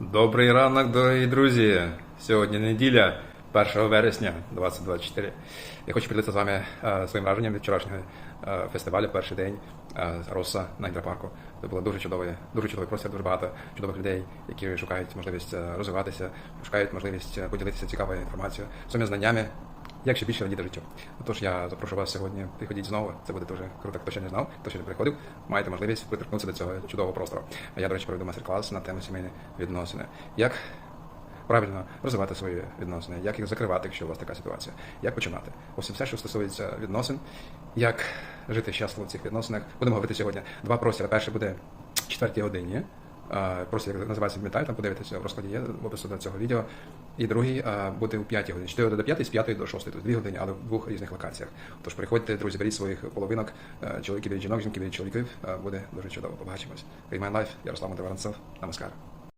Добрий ранок, дорогі друзі! Сьогодні неділя, 1 вересня 2024. Я хочу поділитися з вами е, своїм враженням від вчорашнього е, фестивалю, перший день е, Роса на гідропарку. Це було дуже чудовий, дуже чудовий простір, дуже багато чудових людей, які шукають можливість розвиватися, шукають можливість поділитися цікавою інформацією, своїми знаннями. Як ще більше радіти життю. Тож я запрошу вас сьогодні. Приходіть знову. Це буде дуже круто. Хто ще не знав, хто ще не приходив, маєте можливість приторкнутися до цього чудового простору. Я, до речі, проведу майстер-клас на тему сімейні відносини. Як правильно розвивати свої відносини, як їх закривати, якщо у вас така ситуація, як починати. Ось все, що стосується відносин, як жити щасливо в цих відносинах. Будемо говорити сьогодні. Два простіри. Перший буде в четвертій годині. Просто як називається пам'ятаю, там подивитися в розкладі є в опису до цього відео. І другий а, буде у 5 годині. 4 до 5, з 5 до 6, тобто 2 години, але в двох різних локаціях. Тож приходьте, друзі, беріть своїх половинок, е, чоловіків від жінок, жінки від чоловіків. Е, Буде дуже чудово. Побачимось. Реймайн Лайф, Ярослав Мотиваранцев. Намаскар.